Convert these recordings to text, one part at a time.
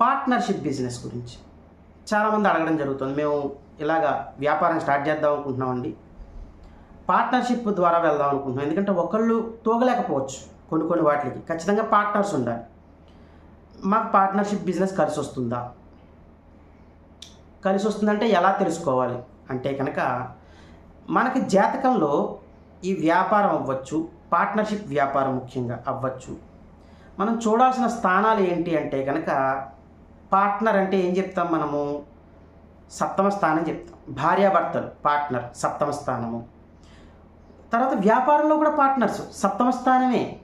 Partnership business గురించి చాలామంది అడగడం జరుగుతుంది. మేము ఇలాగా వ్యాపారం స్టార్ట్ చేద్దాం అనుకుంటున్నామండి పార్ట్నర్షిప్ ద్వారా వెళ్దాం అనుకుంటున్నాం. ఎందుకంటే ఒకళ్ళు తోగలేకపోవచ్చు కొన్ని కొన్ని వాటికి. ఖచ్చితంగా పార్ట్నర్స్ ఉండాలి. మాకు పార్ట్నర్షిప్ బిజినెస్ కలిసి వస్తుందా? కలిసి వస్తుందంటే ఎలా తెలుసుకోవాలి? అంటే కనుక మనకి జాతకంలో ఈ వ్యాపారం అవ్వచ్చు పార్ట్నర్షిప్ వ్యాపారం ముఖ్యంగా అవ్వచ్చు. మనం చూడాల్సిన స్థానాలు ఏంటి అంటే కనుక పార్ట్నర్ అంటే ఏం చెప్తాం మనము? సప్తమ స్థానం చెప్తాం. భార్యాభర్తలు పార్ట్నర్ సప్తమ స్థానము. తర్వాత వ్యాపారంలో కూడా పార్ట్నర్స్ సప్తమ స్థానమే.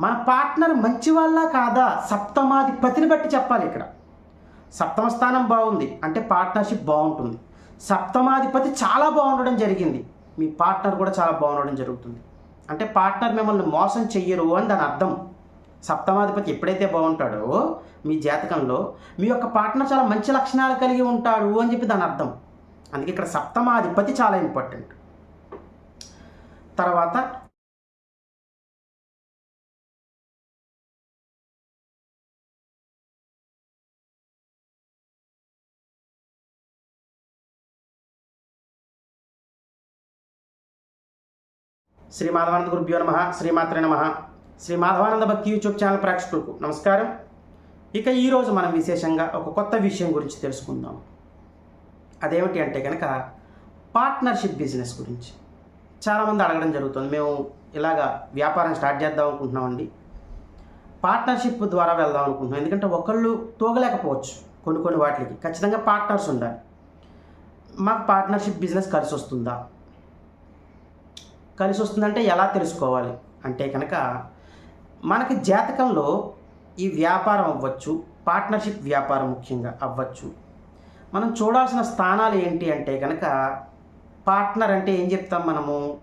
మన పార్ట్నర్ మంచి వాళ్ళ కాదా? సప్తమాధిపతిని బట్టి చెప్పాలి ఇక్కడ. సప్తమ స్థానం బాగుంది. అంటే పార్ట్నర్షిప్ బాగుంటుంది. సప్తమాధిపతి చాలా బాగుండడం జరిగింది. మీ పార్ట్నర్ కూడా చాలా బాగుండడం జరుగుతుంది. అంటే పార్ట్నర్ మిమ్మల్ని మోసం చెయ్యరు అని దాని అర్థం. సప్తమాధిపతి ఎప్పుడైతే బాగుంటాడో మీ జాతకంలో మీ యొక్క పార్ట్నర్ చాలా మంచి లక్షణాలు కలిగి ఉంటాడు అని చెప్పి దాని అర్థం. అందుకే ఇక్కడ సప్తమాధిపతి చాలా ఇంపార్టెంట్ తర్వాత శ్రీ మాధవానంద గురుభ్యో నమ శ్రీమాత్రే నమ. శ్రీ మాధవానంద భక్తి యూట్యూబ్ ఛానల్ ప్రేక్షకులకు నమస్కారం. ఇక ఈరోజు మనం విశేషంగా ఒక కొత్త విషయం గురించి తెలుసుకుందాం. అదేమిటి అంటే కనుక పార్ట్నర్షిప్ బిజినెస్ గురించి. చాలామంది అడగడం జరుగుతుంది. మేము ఇలాగా వ్యాపారం స్టార్ట్ చేద్దాం అనుకుంటున్నామండి. పార్ట్నర్షిప్ ద్వారా వెళ్దాం అనుకుంటున్నాం. ఎందుకంటే ఒకళ్ళు తోగలేకపోవచ్చు కొన్ని కొన్ని వాటికి. ఖచ్చితంగా పార్ట్నర్స్ ఉండాలి. మాకు పార్ట్నర్షిప్ బిజినెస్ కలిసి వస్తుందా? కలిసి వస్తుందంటే ఎలా తెలుసుకోవాలి? అంటే కనుక మనకి జాతకంలో ఈ వ్యాపారం అవ్వచ్చు పార్ట్నర్షిప్ వ్యాపారం ముఖ్యంగా అవ్వచ్చు. మనం చూడాల్సిన స్థానాలు ఏంటి అంటే కనుక పార్ట్నర్ అంటే ఏం చెప్తాం మనము?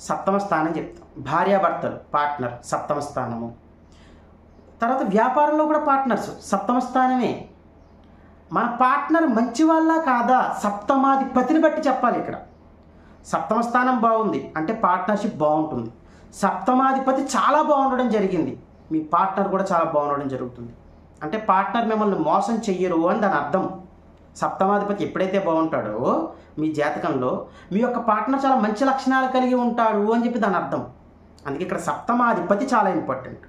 సప్తమ స్థానం చెప్తాం. భార్యాభర్తలు పార్ట్నర్ సప్తమ స్థానము. తర్వాత వ్యాపారంలో కూడా పార్ట్నర్స్ సప్తమ స్థానమే. మన పార్ట్నర్ మంచి వాళ్ళ కాదా? సప్తమాధిపతిని బట్టి చెప్పాలి ఇక్కడ. సప్తమ స్థానం బాగుంది అంటే పార్ట్నర్షిప్ బాగుంటుంది. సప్తమాధిపతి చాలా బాగుండడం జరిగింది. మీ పార్ట్నర్ కూడా చాలా బాగుండడం జరుగుతుంది. అంటే పార్ట్నర్ మిమ్మల్ని మోసం చెయ్యరు అని దాని అర్థం. సప్తమాధిపతి ఎప్పుడైతే బాగుంటాడో మీ జాతకంలో మీ యొక్క పార్ట్నర్ చాలా మంచి లక్షణాలు కలిగి ఉంటాడు అని చెప్పి దాని అర్థం. అందుకే ఇక్కడ సప్తమాధిపతి చాలా ఇంపార్టెంట్.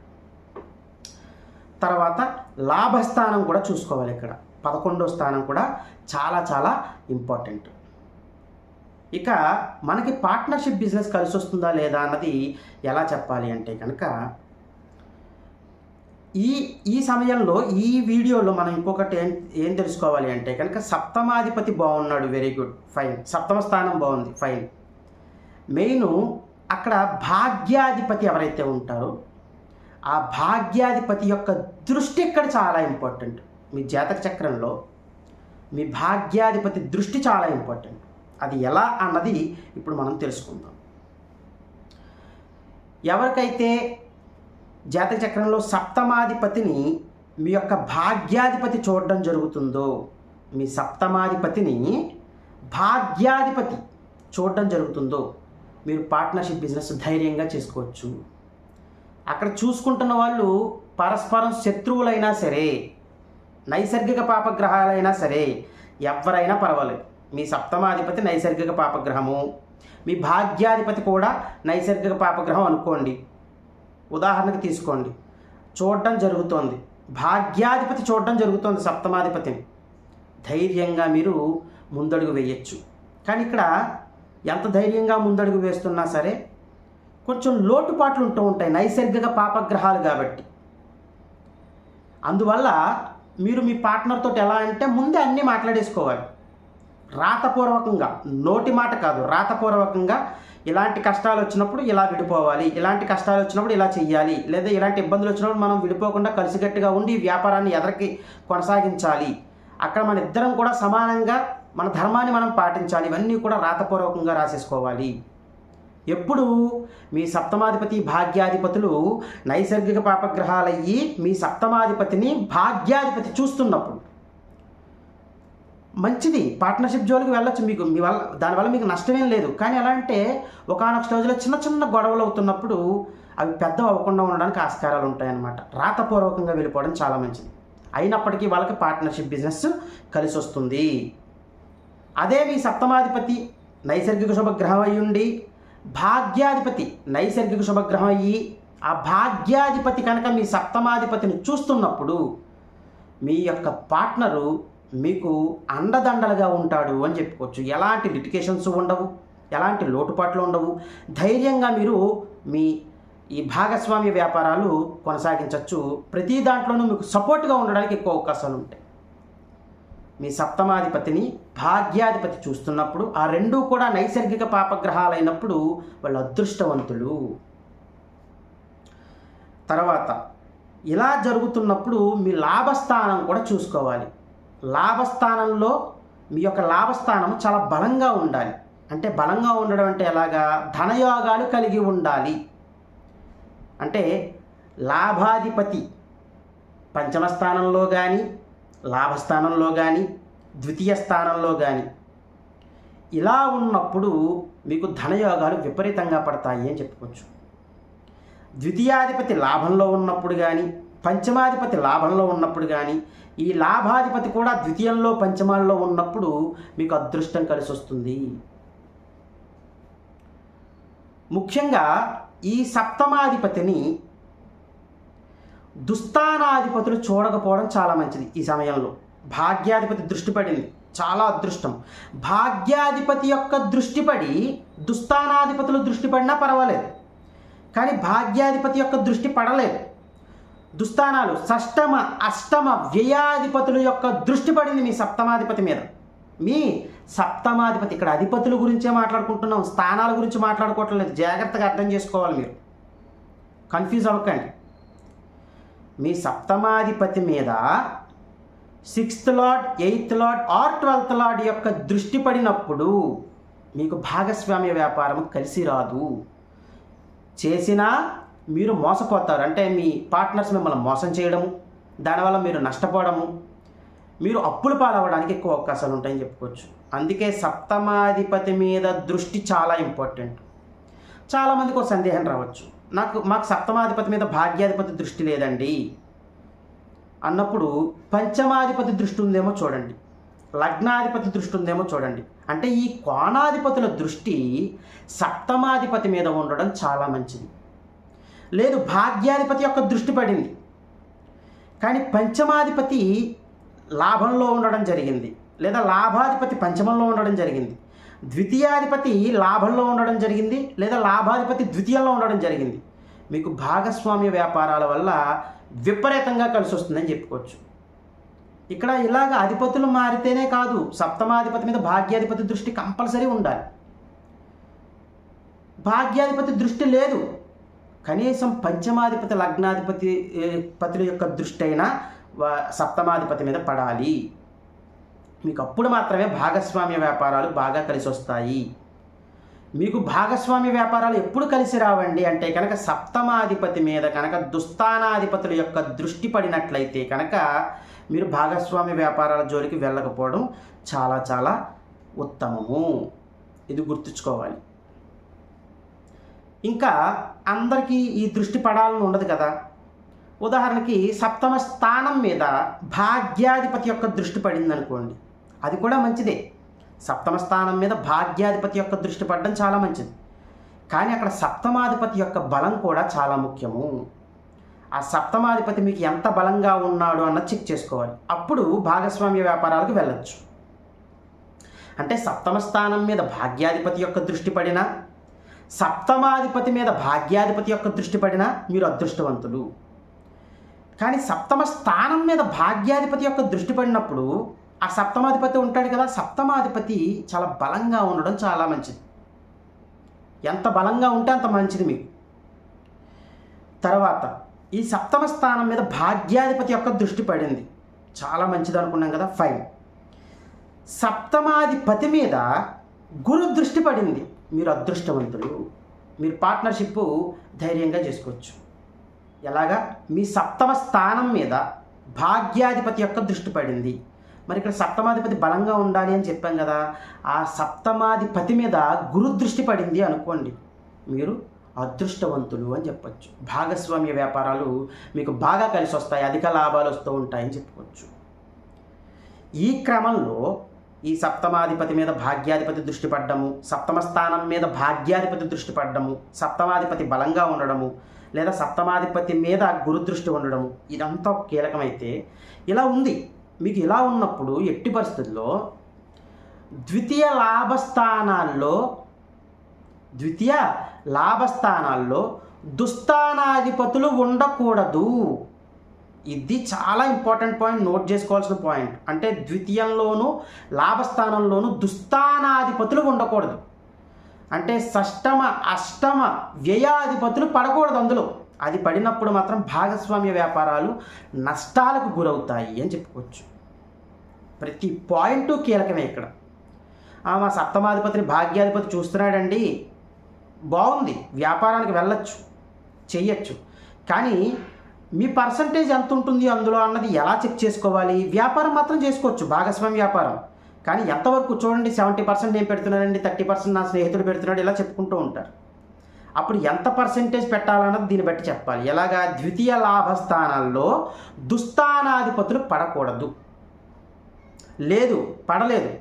తర్వాత లాభస్థానం కూడా చూసుకోవాలి ఇక్కడ. పదకొండో స్థానం కూడా చాలా చాలా ఇంపార్టెంట్. ఇక మనకి పార్ట్నర్షిప్ బిజినెస్ కలిసి వస్తుందా లేదా అన్నది ఎలా చెప్పాలి అంటే కనుక ఈ ఈ సమయంలో ఈ వీడియోలో మనం ఇంకొకటి ఏం ఏం తెలుసుకోవాలి అంటే కనుక సప్తమాధిపతి బాగున్నాడు వెరీ గుడ్ ఫైన్ సప్తమ స్థానం బాగుంది ఫైన్ మెయిన్ అక్కడ భాగ్యాధిపతి ఎవరైతే ఉంటారో ఆ భాగ్యాధిపతి యొక్క దృష్టి ఇక్కడ చాలా ఇంపార్టెంట్ మీ జాతక చక్రంలో మీ భాగ్యాధిపతి దృష్టి చాలా ఇంపార్టెంట్ అది ఎలా అన్నది ఇప్పుడు మనం తెలుసుకుందాం. ఎవరికైతే జాతక చక్రంలో సప్తమాధిపతిని మీ యొక్క భాగ్యాధిపతి చూడడం జరుగుతుందో మీ సప్తమాధిపతిని భాగ్యాధిపతి చూడడం జరుగుతుందో మీరు పార్ట్నర్షిప్ బిజినెస్ ధైర్యంగా చేసుకోవచ్చు. అక్కడ చూసుకుంటున్న వాళ్ళు పరస్పరం శత్రువులైనా సరే నైసర్గిక పాపగ్రహాలైనా సరే ఎవరైనా పర్వాలేదు. మీ సప్తమాధిపతి నైసర్గిక పాపగ్రహము. మీ భాగ్యాధిపతి కూడా నైసర్గిక పాపగ్రహం అనుకోండి. ఉదాహరణకు తీసుకోండి. చూడడం జరుగుతోంది. భాగ్యాధిపతి చూడడం జరుగుతోంది సప్తమాధిపతిని. ధైర్యంగా మీరు ముందడుగు వేయచ్చు. కానీ ఇక్కడ ఎంత ధైర్యంగా ముందడుగు వేస్తున్నా సరే కొంచెం లోటుపాట్లు ఉంటూ ఉంటాయి నైసర్గిక పాపగ్రహాలు కాబట్టి. అందువల్ల మీరు మీ పార్ట్నర్ తోటి ఎలా అంటే ముందే అన్నీ మాట్లాడేసుకోవాలి. రాతపూర్వకంగా నోటి మాట కాదు రాతపూర్వకంగా ఇలాంటి కష్టాలు వచ్చినప్పుడు ఇలా విడిపోవాలి ఇలాంటి కష్టాలు వచ్చినప్పుడు ఇలా చెయ్యాలి లేదా ఇలాంటి ఇబ్బందులు వచ్చినప్పుడు మనం విడిపోకుండా కలిసికట్టుగా ఉండి ఈ వ్యాపారాన్ని ఎదరికి కొనసాగించాలి. అక్కడ మన ఇద్దరం కూడా సమానంగా మన ధర్మాన్ని మనం పాటించాలి ఇవన్నీ కూడా రాతపూర్వకంగా రాసేసుకోవాలి. ఎప్పుడు మీ సప్తమాధిపతి భాగ్యాధిపతులు నైసర్గిక పాపగ్రహాలయ్యి మీ సప్తమాధిపతిని భాగ్యాధిపతి చూస్తున్నప్పుడు మంచిది. పార్ట్నర్షిప్ జోలికి వెళ్ళొచ్చు మీకు. మీ వల్ల దానివల్ల మీకు నష్టమేం లేదు. కానీ ఎలా అంటే ఒకనొక స్టేజ్లో చిన్న చిన్న గొడవలు అవుతున్నప్పుడు అవి పెద్ద అవ్వకుండా ఉండడానికి ఆస్కారాలు ఉంటాయన్నమాట. రాతపూర్వకంగా వెళ్ళిపోవడం చాలా మంచిది. అయినప్పటికీ వాళ్ళకి పార్ట్నర్షిప్ బిజినెస్ కలిసి వస్తుంది. అదే మీ సప్తమాధిపతి నైసర్గిక శుభగ్రహం అయ్యుండి భాగ్యాధిపతి నైసర్గిక శుభగ్రహం అయ్యి ఆ భాగ్యాధిపతి కనుక మీ సప్తమాధిపతిని చూస్తున్నప్పుడు మీ యొక్క పార్ట్నరు మీకు అండదండలుగా ఉంటాడు అని చెప్పుకోవచ్చు. ఎలాంటి లిటికేషన్స్ ఉండవు ఎలాంటి లోటుపాట్లు ఉండవు. ధైర్యంగా మీరు మీ ఈ భాగస్వామ్య వ్యాపారాలు కొనసాగించవచ్చు ప్రతి దాంట్లోనూ మీకు సపోర్ట్గా ఉండడానికి ఎక్కువ అవకాశాలు ఉంటాయి. మీ సప్తమాధిపతిని భాగ్యాధిపతి చూస్తున్నప్పుడు ఆ రెండూ కూడా నైసర్గిక పాపగ్రహాలైనప్పుడు వాళ్ళు అదృష్టవంతులు. తర్వాత ఇలా జరుగుతున్నప్పుడు మీ లాభస్థానం కూడా చూసుకోవాలి. లాభస్థానంలో మీ యొక్క లాభస్థానం చాలా బలంగా ఉండాలి. అంటే బలంగా ఉండడం అంటే ఎలాగా? ధనయోగాలు కలిగి ఉండాలి. అంటే లాభాధిపతి పంచమ స్థానంలో కానీ లాభస్థానంలో కానీ ద్వితీయ స్థానంలో కానీ ఇలా ఉన్నప్పుడు మీకు ధనయోగాలు విపరీతంగా పడతాయి అని చెప్పుకోవచ్చు. ద్వితీయాధిపతి లాభంలో ఉన్నప్పుడు కానీ పంచమాధిపతి లాభంలో ఉన్నప్పుడు కానీ ఈ లాభాధిపతి కూడా ద్వితీయంలో పంచమాల్లో ఉన్నప్పుడు మీకు అదృష్టం కలిసి వస్తుంది. ముఖ్యంగా ఈ సప్తమాధిపతిని దుస్థానాధిపతులు చూడకపోవడం చాలా మంచిది ఈ సమయంలో. భాగ్యాధిపతి దృష్టి పడింది. చాలా అదృష్టం. భాగ్యాధిపతి యొక్క దృష్టి పడి దుస్థానాధిపతులు దృష్టి పడినా పర్వాలేదు. కానీ భాగ్యాధిపతి యొక్క దృష్టి పడలేదు. దుస్థానాలు షష్టమ అష్టమ వ్యయాధిపతుల యొక్క దృష్టి పడింది మీ సప్తమాధిపతి మీద. మీ సప్తమాధిపతి ఇక్కడ అధిపతుల గురించే మాట్లాడుకుంటున్నాం స్థానాల గురించి మాట్లాడుకోవట్లేదు. జాగ్రత్తగా అర్థం చేసుకోవాలి మీరు. కన్ఫ్యూజ్ అవ్వకండి. మీ సప్తమాధిపతి మీద sixth lord eighth lord or twelfth lord యొక్క దృష్టి పడినప్పుడు మీకు భాగస్వామ్య వ్యాపారం కలిసి రాదు. చేసినా మీరు మోసపోతారు. అంటే మీ పార్ట్నర్స్ మిమ్మల్ని మోసం చేయడము దానివల్ల మీరు నష్టపోవడము మీరు అప్పులు పాలవ్వడానికి ఎక్కువ అవకాశాలు ఉంటాయని చెప్పుకోవచ్చు. అందుకే సప్తమాధిపతి మీద దృష్టి చాలా ఇంపార్టెంట్ చాలామందికి ఒక సందేహం రావచ్చు. నాకు మాకు సప్తమాధిపతి మీద భాగ్యాధిపతి దృష్టి లేదండి. అన్నప్పుడు పంచమాధిపతి దృష్టి ఉందేమో చూడండి. లగ్నాధిపతి దృష్టి ఉందేమో చూడండి. అంటే ఈ కోణాధిపతుల దృష్టి సప్తమాధిపతి మీద ఉండడం చాలా మంచిది. లేదు భాగ్యాధిపతి యొక్క దృష్టి పడింది. కానీ పంచమాధిపతి లాభంలో ఉండడం జరిగింది. లేదా లాభాధిపతి పంచమంలో ఉండడం జరిగింది. ద్వితీయాధిపతి లాభంలో ఉండడం జరిగింది. లేదా లాభాధిపతి ద్వితీయంలో ఉండడం జరిగింది. మీకు భాగస్వామ్య వ్యాపారాల వల్ల విపరీతంగా కలిసి వస్తుందని చెప్పుకోవచ్చు. ఇక్కడ ఇలాగ అధిపతులు మారితేనే కాదు సప్తమాధిపతి మీద భాగ్యాధిపతి దృష్టి కంపల్సరీ ఉండాలి. భాగ్యాధిపతి దృష్టి లేదు. కనీసం పంచమాధిపతి లగ్నాధిపతి పతుల యొక్క దృష్టి అయినా సప్తమాధిపతి మీద పడాలి. మీకు అప్పుడు మాత్రమే భాగస్వామ్య వ్యాపారాలు బాగా కలిసి వస్తాయి. మీకు భాగస్వామ్య వ్యాపారాలు ఎప్పుడు కలిసి రావండి అంటే కనుక సప్తమాధిపతి మీద కనుక దుస్థానాధిపతుల యొక్క దృష్టి పడినట్లయితే కనుక మీరు భాగస్వామ్య వ్యాపారాల జోలికి వెళ్ళకపోవడం చాలా చాలా ఉత్తమము. ఇది గుర్తుంచుకోవాలి. ఇంకా అందరికీ ఈ దృష్టి పడాలని ఉండదు కదా. ఉదాహరణకి సప్తమ స్థానం మీద భాగ్యాధిపతి యొక్క దృష్టి పడింది అనుకోండి అది కూడా మంచిదే. సప్తమ స్థానం మీద భాగ్యాధిపతి యొక్క దృష్టి పడడం చాలా మంచిది. కానీ అక్కడ సప్తమాధిపతి యొక్క బలం కూడా చాలా ముఖ్యము. ఆ సప్తమాధిపతి మీకు ఎంత బలంగా ఉన్నాడు అన్నది చెక్ చేసుకోవాలి. అప్పుడు భాగస్వామ్య వ్యాపారాలకు వెళ్ళచ్చు. అంటే సప్తమ స్థానం మీద భాగ్యాధిపతి యొక్క దృష్టి పడినా సప్తమాధిపతి మీద భాగ్యాధిపతి యొక్క దృష్టి పడినా మీరు అదృష్టవంతులు. కానీ సప్తమ స్థానం మీద భాగ్యాధిపతి యొక్క దృష్టి పడినప్పుడు ఆ సప్తమాధిపతి ఉంటాడు కదా సప్తమాధిపతి చాలా బలంగా ఉండడం చాలా మంచిది. ఎంత బలంగా ఉంటే అంత మంచిది మీకు. తర్వాత ఈ సప్తమ స్థానం మీద భాగ్యాధిపతి యొక్క దృష్టి పడింది. చాలా మంచిది అనుకున్నాం కదా ఫైన్. సప్తమాధిపతి మీద గురు దృష్టి పడింది. మీరు అదృష్టవంతులు. మీరు పార్ట్నర్షిప్ ధైర్యంగా చేసుకోవచ్చు. ఎలాగా? మీ సప్తమ స్థానం మీద భాగ్యాధిపతి యొక్క దృష్టి పడింది. మరి ఇక్కడ సప్తమాధిపతి బలంగా ఉండాలి అని చెప్పాం కదా. ఆ సప్తమాధిపతి మీద గురు దృష్టి పడింది అనుకోండి. మీరు అదృష్టవంతులు అని చెప్పొచ్చు. భాగస్వామ్య వ్యాపారాలు మీకు బాగా కలిసి వస్తాయి అధిక లాభాలు వస్తూ ఉంటాయని చెప్పుకోవచ్చు. ఈ క్రమంలో ఈ సప్తమాధిపతి మీద భాగ్యాధిపతి దృష్టి పడ్డము సప్తమ స్థానం మీద భాగ్యాధిపతి దృష్టి పడ్డము సప్తమాధిపతి బలంగా ఉండడము లేదా సప్తమాధిపతి మీద గురు దృష్టి ఉండడము ఇదంతా కీలకమైతే ఇలా ఉంది. మీకు ఇలా ఉన్నప్పుడు ఎట్టి పరిస్థితుల్లో ద్వితీయ లాభస్థానాల్లో ద్వితీయ లాభస్థానాల్లో దుస్థానాధిపతులు ఉండకూడదు. ఇది చాలా ఇంపార్టెంట్ పాయింట్ నోట్ చేసుకోవాల్సిన పాయింట్ అంటే ద్వితీయంలోను లాభస్థానంలోను దుస్థానాధిపతులు ఉండకూడదు. అంటే షష్టమ అష్టమ వ్యయాధిపతులు పడకూడదు అందులో. అది పడినప్పుడు మాత్రం భాగస్వామ్య వ్యాపారాలు నష్టాలకు గురవుతాయి అని చెప్పుకోవచ్చు. ప్రతి పాయింట్ కీలకమే ఇక్కడ. మా సప్తమాధిపతిని భాగ్యాధిపతి చూస్తున్నాడండి. బాగుంది. వ్యాపారానికి వెళ్ళచ్చు. చెయ్యొచ్చు. కానీ మీ పర్సంటేజ్ ఎంత ఉంటుంది అందులో అన్నది ఎలా చెక్ చేసుకోవాలి? వ్యాపారం మాత్రం చేసుకోవచ్చు భాగస్వామి వ్యాపారం. కానీ ఎంతవరకు చూడండి సెవెంటీ పర్సెంట్ నేను పెడుతున్నానండి థర్టీ పర్సెంట్ నా స్నేహితుడు పెడుతున్నాడు ఇలా చెప్పుకుంటూ ఉంటారు. అప్పుడు ఎంత పర్సెంటేజ్ పెట్టాలన్నది దీన్ని బట్టి చెప్పాలి. ఎలాగా? ద్వితీయ లాభస్థానాల్లో దుస్థానాధిపతులు పడకూడదు. లేదు పడలేదు.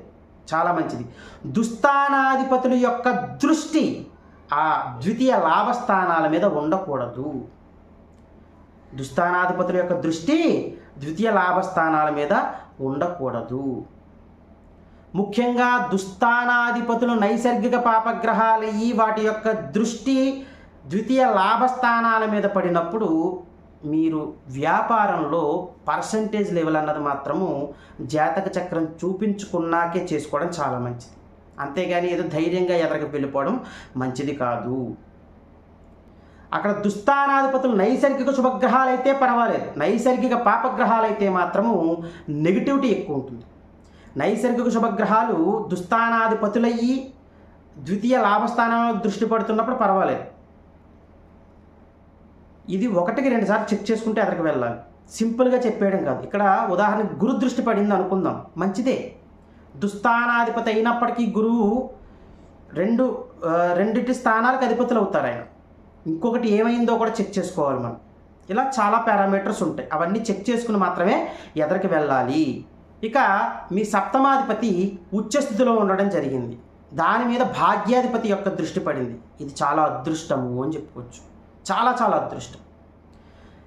చాలా మంచిది. దుస్థానాధిపతుల యొక్క దృష్టి ఆ ద్వితీయ లాభస్థానాల మీద ఉండకూడదు. దుస్థానాధిపతుల యొక్క దృష్టి ద్వితీయ లాభస్థానాల మీద ఉండకూడదు. ముఖ్యంగా దుస్థానాధిపతులు నైసర్గిక పాపగ్రహాలయ్యి వాటి యొక్క దృష్టి ద్వితీయ లాభస్థానాల మీద పడినప్పుడు మీరు వ్యాపారంలో పర్సంటేజ్ లెవెల్ అన్నది మాత్రము జాతక చక్రం చూపించుకున్నాకే చేసుకోవడం చాలా మంచిది. అంతేగాని ఏదో ధైర్యంగా ఎదరికి వెళ్ళిపోవడం మంచిది కాదు. అక్కడ దుస్థానాధిపతులు నైసర్గిక శుభగ్రహాలైతే పర్వాలేదు. నైసర్గిక పాపగ్రహాలైతే మాత్రము నెగిటివిటీ ఎక్కువ ఉంటుంది. నైసర్గిక శుభగ్రహాలు దుస్థానాధిపతులయ్యి ద్వితీయ లాభస్థానంలో దృష్టి పడుతున్నప్పుడు పర్వాలేదు. ఇది ఒకటికి రెండు సార్లు చెక్ చేసుకుంటే అక్కడికి వెళ్ళాలి. సింపుల్గా చెప్పేయడం కాదు. ఇక్కడ ఉదాహరణకు గురు దృష్టి పడింది అనుకుందాం. మంచిదే. దుస్థానాధిపతి అయినప్పటికీ గురువు రెండు రెండిటి స్థానాలకు అధిపతులు అవుతారు ఆయన. ఇంకొకటి ఏమైందో కూడా చెక్ చేసుకోవాలి మనం. ఇలా చాలా పారామీటర్స్ ఉంటాయి. అవన్నీ చెక్ చేసుకుని మాత్రమే ఎదరికి వెళ్ళాలి. ఇక మీ సప్తమాధిపతి ఉచ్చస్థితిలో ఉండడం జరిగింది. దాని మీద భాగ్యాధిపతి యొక్క దృష్టి పడింది. ఇది చాలా అదృష్టము అని చెప్పుకోవచ్చు. చాలా చాలా అదృష్టం.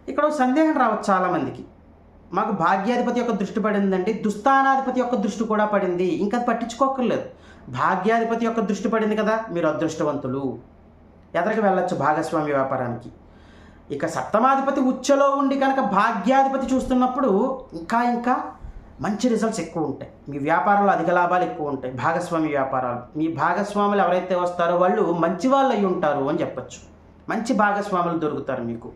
ఇక్కడ ఒక సందేహం రావచ్చు చాలామందికి మాకు భాగ్యాధిపతి యొక్క దృష్టి పడిందండి. దుస్థానాధిపతి యొక్క దృష్టి కూడా పడింది. ఇంకా అది పట్టించుకోకర్లేదు భాగ్యాధిపతి యొక్క దృష్టి పడింది కదా. మీరు అదృష్టవంతులు. ఎదరికి వెళ్ళొచ్చు భాగస్వామ్య వ్యాపారానికి. ఇక సప్తమాధిపతి ఉచ్చలో ఉండి కనుక భాగ్యాధిపతి చూస్తున్నప్పుడు ఇంకా ఇంకా మంచి రిజల్ట్స్ ఎక్కువ ఉంటాయి. మీ వ్యాపారంలో అధిక లాభాలు ఎక్కువ ఉంటాయి. భాగస్వామి వ్యాపారాలు. మీ భాగస్వాములు ఎవరైతే వస్తారో వాళ్ళు మంచి వాళ్ళు అయి ఉంటారు అని చెప్పచ్చు. మంచి భాగస్వాములు దొరుకుతారు మీకు.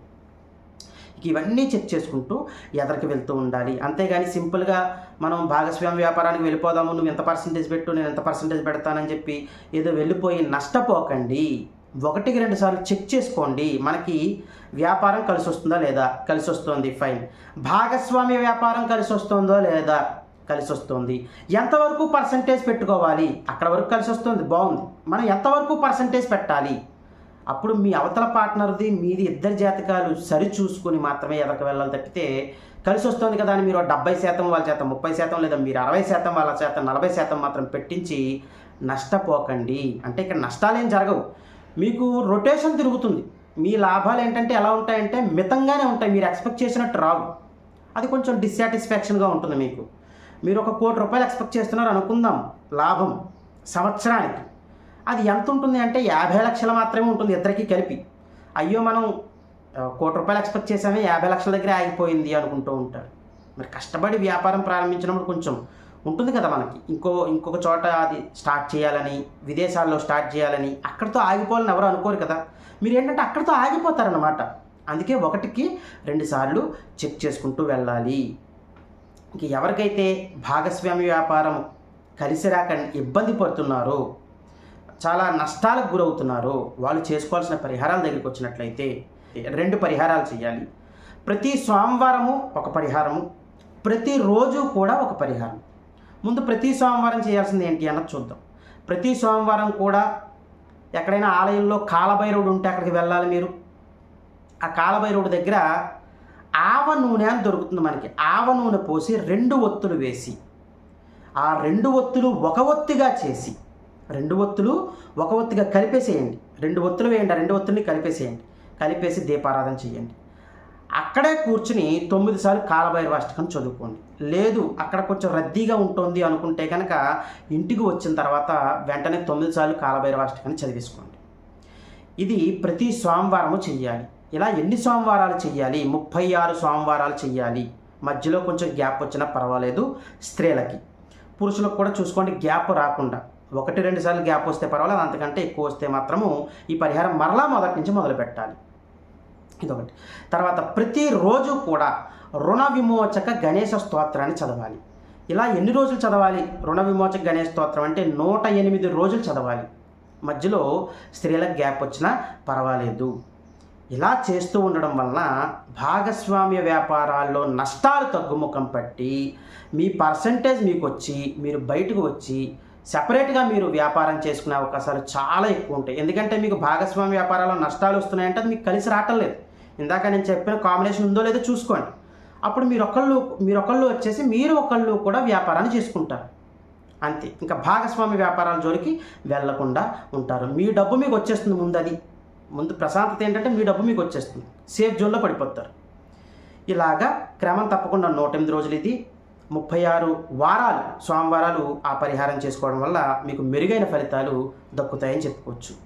ఇవన్నీ చెక్ చేసుకుంటూ ఎదరికి వెళ్తూ ఉండాలి. అంతేగాని సింపుల్గా మనం భాగస్వామ్య వ్యాపారానికి వెళ్ళిపోదాము నువ్వు ఎంత పర్సంటేజ్ పెట్టు నేను ఎంత పర్సంటేజ్ పెడతానని చెప్పి ఏదో వెళ్ళిపోయి నష్టపోకండి. ఒకటికి రెండు సార్లు చెక్ చేసుకోండి. మనకి వ్యాపారం కలిసి వస్తుందా లేదా? కలిసి వస్తుంది. ఫైన్. భాగస్వామ్య వ్యాపారం కలిసి వస్తుందో లేదా? కలిసి వస్తుంది. ఎంతవరకు పర్సంటేజ్ పెట్టుకోవాలి? అక్కడ వరకు కలిసి వస్తుంది. బాగుంది. మనం ఎంతవరకు పర్సంటేజ్ పెట్టాలి? అప్పుడు మీ అవతల పార్ట్నర్ది మీది ఇద్దరి జాతకాలు సరి చూసుకుని మాత్రమే ఎదక వెళ్ళాలి తప్పితే కలిసి వస్తుంది కదా అని మీరు డెబ్బై శాతం వాళ్ళ చేత ముప్పై శాతం లేదా మీరు అరవై శాతం వాళ్ళ చేత నలభై శాతం మాత్రం పెట్టించి నష్టపోకండి. అంటే ఇక్కడ నష్టాలేం జరగవు. మీకు రొటేషన్ తిరుగుతుంది. మీ లాభాలు ఏంటంటే ఎలా ఉంటాయంటే మితంగానే ఉంటాయి. మీరు ఎక్స్పెక్ట్ చేసినట్టు రావు. అది కొంచెం డిస్సాటిస్ఫాక్షన్గా ఉంటుంది మీకు. మీరు ఒక కోటి రూపాయలు ఎక్స్పెక్ట్ చేస్తున్నారు అనుకుందాం. లాభం. సంవత్సరానికి. అది ఎంత ఉంటుంది అంటే యాభై లక్షలు మాత్రమే ఉంటుంది ఇద్దరికి కలిపి. అయ్యో మనం కోటి రూపాయలు ఎక్స్పెక్ట్ చేసామే యాభై లక్షల దగ్గర ఆగిపోయింది అనుకుంటూ ఉంటారు. మరి కష్టపడి వ్యాపారం ప్రారంభించినప్పుడు కొంచెం ఉంటుంది కదా మనకి. ఇంకో ఇంకొక చోట అది స్టార్ట్ చేయాలని విదేశాల్లో స్టార్ట్ చేయాలని అక్కడితో ఆగిపోవాలని ఎవరు అనుకోరు కదా. మీరు ఏంటంటే అక్కడితో ఆగిపోతారన్నమాట. అందుకే ఒకటికి రెండుసార్లు చెక్ చేసుకుంటూ వెళ్ళాలి. ఇంక ఎవరికైతే భాగస్వామ్య వ్యాపారం కలిసి రాక ఇబ్బంది పడుతున్నారో చాలా నష్టాలకు గురవుతున్నారో వాళ్ళు చేసుకోవాల్సిన పరిహారాల దగ్గరికి వచ్చినట్లయితే రెండు పరిహారాలు చేయాలి. ప్రతి సోమవారము ఒక పరిహారము ప్రతిరోజు కూడా ఒక పరిహారం. ముందు ప్రతి సోమవారం చేయాల్సింది ఏంటి అన్నది చూద్దాం. ప్రతి సోమవారం కూడా ఎక్కడైనా ఆలయంలో కాలభైరవుడు ఉంటే అక్కడికి వెళ్ళాలి మీరు. ఆ కాలభైరవుడి దగ్గర ఆవ నూనె అని దొరుకుతుంది మనకి. ఆవ నూనె పోసి రెండు ఒత్తులు వేసి ఆ రెండు ఒత్తులు ఒక ఒత్తిగా చేసి రెండు ఒత్తులు ఒక ఒత్తిగా కలిపేసేయండి. రెండు ఒత్తులు వేయండి. ఆ రెండు ఒత్తుల్ని కలిపేసేయండి. కలిపేసి దీపారాధన చేయండి. అక్కడే కూర్చుని తొమ్మిది సార్లు కాలభైరవాష్టకం చదువుకోండి. లేదు అక్కడ కొంచెం రద్దీగా ఉంటుంది అనుకుంటే కనుక ఇంటికి వచ్చిన తర్వాత వెంటనే తొమ్మిది సార్లు కాలభైరవాష్టకాన్ని చదివేసుకోండి. ఇది ప్రతి సోమవారము చెయ్యాలి. ఇలా ఎన్ని సోమవారాలు చెయ్యాలి? ముప్పై ఆరు సోమవారాలు చెయ్యాలి. మధ్యలో కొంచెం గ్యాప్ వచ్చినా పర్వాలేదు స్త్రీలకి. పురుషులకు కూడా చూసుకోండి గ్యాప్ రాకుండా. ఒకటి రెండు సార్లు గ్యాప్ వస్తే పర్వాలేదు అంతకంటే ఎక్కువ వస్తే మాత్రము ఈ పరిహారం మరలా మొదటి నుంచి మొదలు పెట్టాలి ఇదొకటి. తర్వాత ప్రతిరోజు కూడా రుణ విమోచక గణేశ స్తోత్రాన్ని చదవాలి. ఇలా ఎన్ని రోజులు చదవాలి? రుణ విమోచక గణేశ స్తోత్రం అంటే నూట ఎనిమిది రోజులు చదవాలి. మధ్యలో స్త్రీలకు గ్యాప్ వచ్చినా పర్వాలేదు. ఇలా చేస్తూ ఉండడం వలన భాగస్వామ్య వ్యాపారాల్లో నష్టాలు తగ్గుముఖం పట్టి మీ పర్సంటేజ్ మీకు వచ్చి మీరు బయటకు వచ్చి సపరేట్గా మీరు వ్యాపారం చేసుకునే అవకాశాలు చాలా ఎక్కువ ఉంటాయి. ఎందుకంటే మీకు భాగస్వామ్య వ్యాపారాల్లో నష్టాలు వస్తున్నాయంటే అది మీకు కలిసి రావటం లేదు. ఇందాక నేను చెప్పిన కాంబినేషన్ ఉందో లేదో చూసుకోండి. అప్పుడు మీరు ఒకళ్ళు మీరు ఒకళ్ళు వచ్చేసి మీరు ఒకళ్ళు కూడా వ్యాపారాన్ని చేసుకుంటారు. అంతే. ఇంకా భాగస్వామి వ్యాపారాల జోలికి వెళ్ళకుండా ఉంటారు. మీ డబ్బు మీకు వచ్చేస్తుంది ముందు అది ముందు ప్రశాంతత ఏంటంటే మీ డబ్బు మీకు వచ్చేస్తుంది. సేఫ్ జోన్లో పడిపోతారు. ఇలాగా క్రమం తప్పకుండా నూట ఎనిమిది రోజులు ఇది ముప్పై ఆరు వారాలు సోమవారాలు ఆ పరిహారం చేసుకోవడం వల్ల మీకు మెరుగైన ఫలితాలు దక్కుతాయని చెప్పుకోవచ్చు.